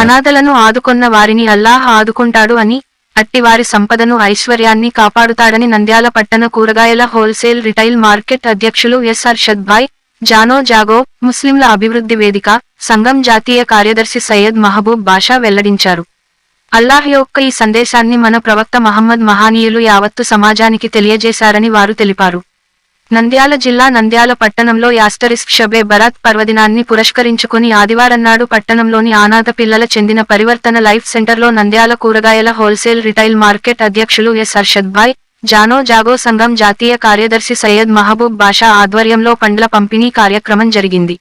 అనాథలను ఆదుకొన్న వారిని అల్లాహ్ ఆదుకుంటాడు అని అట్టి వారి సంపదను ఐశ్వర్యాన్ని కాపాడుతాడని నంద్యాల పట్టణ కూరగాయల హోల్సేల్ రిటైల్ మార్కెట్ అధ్యక్షులు ఎస్ఆర్ షద్భాయ్ జానో జాగో ముస్లింల అభివృద్ధి వేదిక సంఘం జాతీయ కార్యదర్శి సయ్యద్ మహబూబ్ బాషా వెల్లడించారు. అల్లాహ్ యొక్క ఈ సందేశాన్ని మన ప్రవక్త మహమ్మద్ మహానీయులు యావత్తు సమాజానికి తెలియజేశారని వారు తెలిపారు. నంద్యాల జిల్లా నంద్యాల పట్టణంలో యాస్టరిస్క్ షబే బరాత్ పర్వదినాన్ని పురస్కరించుకుని ఆదివారన్నాడు పట్టణంలోని అనాథ పిల్లల చెందిన పరివర్తన లైఫ్ సెంటర్లో నంద్యాల కూరగాయల హోల్సేల్ రిటైల్ మార్కెట్ అధ్యక్షులు ఎస్ అర్షద్ భాయ్ జానో జాగో సంఘం జాతీయ కార్యదర్శి సయ్యద్ మహబూబ్ బాషా ఆధ్వర్యంలో పండ్ల పంపిణీ కార్యక్రమం జరిగింది.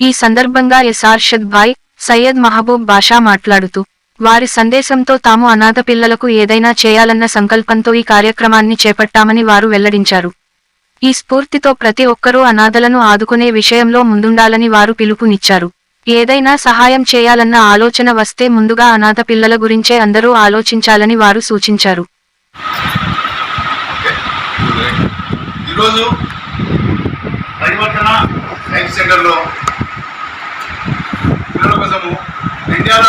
ఈ సందర్భంగా ఎస్ అర్షద్ భాయ్ సయ్యద్ మహబూబ్ బాషా మాట్లాడుతూ వారి సందేశంతో తాము అనాథ పిల్లలకు ఏదైనా చేయాలన్న సంకల్పంతో ఈ కార్యక్రమాన్ని చేపట్టామని వారు వెల్లడించారు. ఈ స్ఫూర్తితో ప్రతి ఒక్కరూ అనాథలను ఆదుకునే విషయంలో ముందుండాలని వారు పిలుపునిచ్చారు. ఏదైనా సహాయం చేయాలన్న ఆలోచన వస్తే ముందుగా అనాథ పిల్లల గురించే అందరూ ఆలోచించాలని వారు సూచించారు. ఈరోజు పరివర్తన లైఫ్ సెంటర్లో పిల్లల కోసము ఇండియాల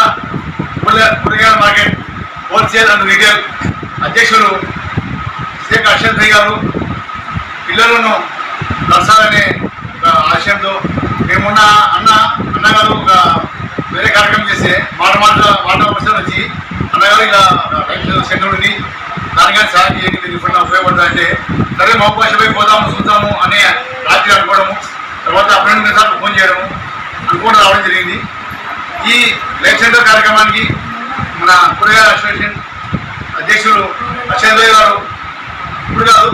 కూరగాయల మార్కెట్ హోల్సేల్ అండ్ రీటైల్ అధ్యక్షులు షేక్ అర్షద్ గారు పిల్లలను కలసాలనే ఆశయంతో మేమున్న అన్న అన్నగారు ఒక వేరే కార్యక్రమం చేస్తే మాట మాట మాట ప్రశ్న వచ్చి అన్నగారు ఇలా లైఫ్ సెంటర్ ఉంది దానికని సాయం చేయండి మీరు ఇప్పుడు ఉపయోగపడుతుంది సరే మా భాష పోదాము చూద్దాము అనే రాత్రి అనుకోవడము తర్వాత అభినందన సార్ ఫోన్ చేయడము అనుకోవడం రావడం జరిగింది. ఈ లైఫ్ సెంటర్ కార్యక్రమానికి మన కూరగాయల అసోసియేషన్ అధ్యక్షులు అక్షయ్ భాయ్ గారు ఇప్పుడు కాదు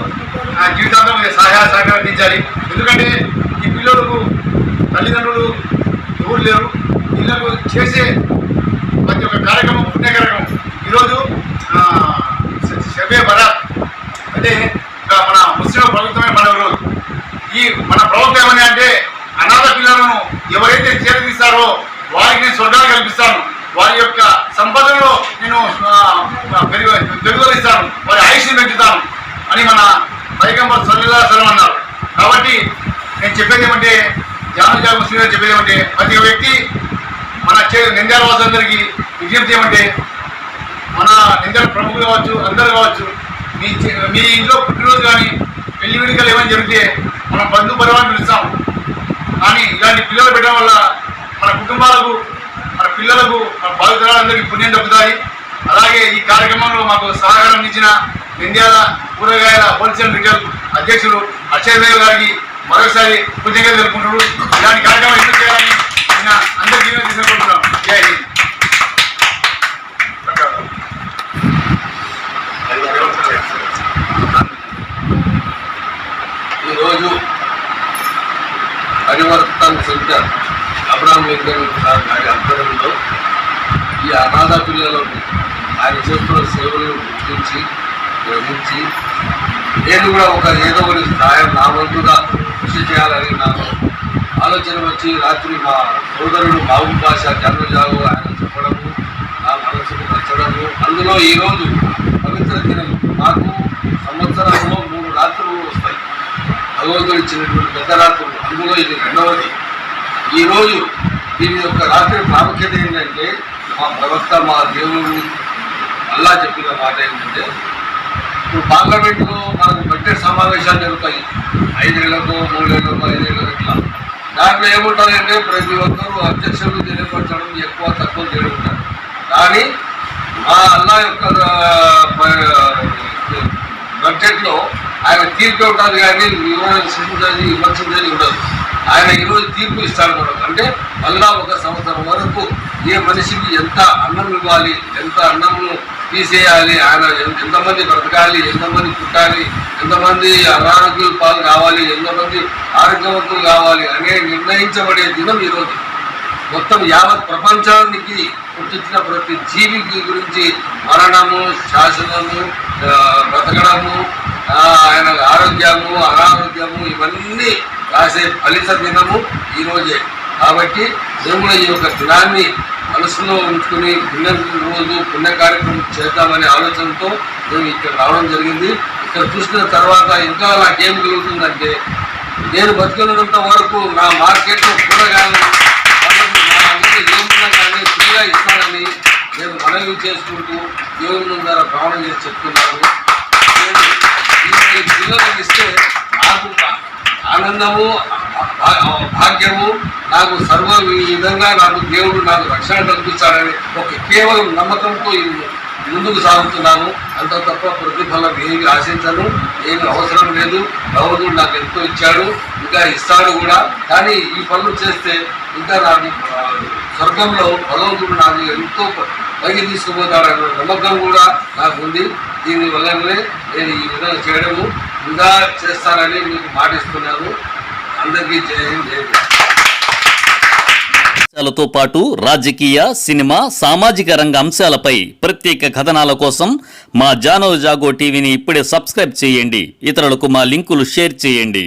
ఆ జీవితాంతం ఇది సహాయ సహకారం అందించాలి ఎందుకంటే ఈ పిల్లలకు తల్లిదండ్రులు ఎవరు లేరు. పిల్లలకు చేసే ప్రతి ఒక్క కార్యక్రమం పుణ్య కార్యక్రమం. ఈరోజు షబే బరాత్. అంటే మన ముస్లిం ప్రభుత్వమే మన రోజు ఈ మన ప్రభుత్వం ఏమని అంటే అనాథ పిల్లలను ఎవరైతే చేరదీస్తారో వారికి నేను స్వర్గాలు కల్పిస్తాను. వారి యొక్క సంపదలో నేను ఆ, పెరుగుదలిస్తాను వారి ఆయుష్ని పెంచుతాను అని మన పైగంబర్ సల్లా సలం అన్నారు. కాబట్టి నేను చెప్పేది ఏమంటే జాను జాగు ముస్లిం గారు చెప్పేది ఏమంటే ప్రతి వ్యక్తి మన చే వాసులందరికీ విజ్ఞప్తి ఏమంటే మన నింద్యాల ప్రముఖులు కావచ్చు అందరు కావచ్చు మీ చే- మీ ఇంట్లో పుట్టినరోజు కానీ పెళ్ళి వేడుకలు ఏమైనా జరిగితే మనం బంధు పరివారం పిలుస్తాం. కానీ ఇలాంటి పిల్లలు పెట్టడం వల్ల మన కుటుంబాలకు మన పిల్లలకు మన బాధితులందరికీ పుణ్యం దక్కుతాయి. అలాగే ఈ కార్యక్రమంలో మాకు సహకారం ఇచ్చిన ఇండియాల కూరగాయల హోల్సేల్ రిటైల్ అధ్యక్షులు అక్షయ్ దేవ్ గారికి మరోసారి కృతజ్ఞత తెలుపుకుంటున్నాడు ఇలాంటి కార్యక్రమం ఎందుకు చేయాలని నేను అందరికీ తీసుకుంటున్నాం జై హింద్. ఈరోజు Parivartan centre Abraham Lincoln sir గారి ఆధ్వర్యంలో ఈ అనాథ పిల్లలకు ఆయన చేస్తున్న సేవలను గుర్తించి గ్రహించి నేను కూడా ఒక ఏదో ఒకటి సహాయం నా వంతుగా కృషి చేయాలని నాకు ఆలోచన వచ్చి రాత్రి మా సోదరుడు బాబు భాష జన్మజాగు ఆయన చెప్పడము నా మనసుకు నచ్చడము. అందులో ఈరోజు పవిత్ర దినం. నాకు సంవత్సరంలో మూడు రాత్రులు వస్తాయి. భగవంతుడు ఇచ్చినటువంటి పెద్ద రాత్రులు. అందులో ఇది రెండవది. ఈరోజు దీని యొక్క రాత్రి ప్రాముఖ్యత ఏంటంటే మా ప్రవక్త మా దేవుడు అల్లా చెప్పిన మాట ఏంటంటే ఇప్పుడు పార్లమెంట్లో మనకు బడ్జెట్ సమావేశాలు జరుగుతాయి. ఐదేళ్ళకు మూడేళ్ళకు ఐదేళ్ళకు ఇట్లా. దాంట్లో ఏముంటారంటే ప్రతి ఒక్కరూ అధ్యక్షులు తెలియపరచడం ఎక్కువ తక్కువ చేయడం కానీ మా అల్లా యొక్క బడ్జెట్లో ఆయన తీర్పు ఉంటుంది కానీ వివరణ సృష్టించాలి విమర్శించాలి ఉండదు. ఆయన ఈరోజు తీర్పు ఇస్తాడు కూడా. అంటే మళ్ళా ఒక సంవత్సరం వరకు ఏ మనిషికి ఎంత అన్నం ఇవ్వాలి ఎంత అన్నము తీసేయాలి ఆయన ఎంతమంది బ్రతకాలి ఎంతమంది పుట్టాలి ఎంతమంది అనారోగ్య పాలు కావాలి ఎంతమంది ఆరోగ్యవంతులు కావాలి అనే నిర్ణయించబడే దినం ఈరోజు. మొత్తం యావత్ ప్రపంచానికి పుట్టించిన ప్రతి జీవికి గురించి మరణము శాసనము బ్రతకడము ఆయన ఆరోగ్యము అనారోగ్యము ఇవన్నీ రాసే ఫలిత దినము ఈరోజే కాబట్టి మేము కూడా ఈ యొక్క దినాన్ని మనసులో ఉంచుకుని పుణ్య రోజు పుణ్య కార్యక్రమం చేద్దామనే ఆలోచనతో మేము ఇక్కడ రావడం జరిగింది. ఇక్కడ చూసిన తర్వాత ఇంకా నాకేం కలుగుతుందంటే నేను బతుకున్నంత వరకు నా మార్కెట్లో కూరగాయలు ఏమున్నా కానీ ఫ్రీగా ఇస్తానని నేను మనవి చేసుకుంటూ దేవుని ద్వారా ప్రమాణం చేసి చెప్తున్నాను. ఈ పిల్లలకు ఇస్తే నాకు ఆనందము భాగ్యము నాకు సర్వ విధంగా నాకు దేవుడు నాకు రక్షణ కల్పిస్తాడని ఒక కేవలం నమ్మకంతో ముందుకు సాగుతున్నాను. అంత తప్ప ప్రతిఫలం ఏమి ఆశించను ఏమి అవసరం లేదు. భగవంతుడు నాకు ఎంతో ఇచ్చాడు ఇంకా ఇస్తాడు కూడా. కానీ ఈ పనులు చేస్తే ఇంకా నాకు స్వర్గంలో భగవంతుడు నాకు ఎంతో పైకి తీసుకుపోతాడన్న నమ్మకం కూడా నాకు ఉంది. దీని వల్లనే నేను ఈ విధంగా చేయడము ఇంకా చేస్తానని మీకు మాటిస్తున్నాను. అందరికీ జయం హింద్ జై అంశాలతో పాటు రాజకీయ సినిమా సామాజిక రంగ అంశాలపై ప్రత్యేక కథనాల కోసం మా జానో జాగో టీవీని ఇప్పుడే సబ్స్క్రైబ్ చేయండి. ఇతరులకు మా లింకులు షేర్ చేయండి.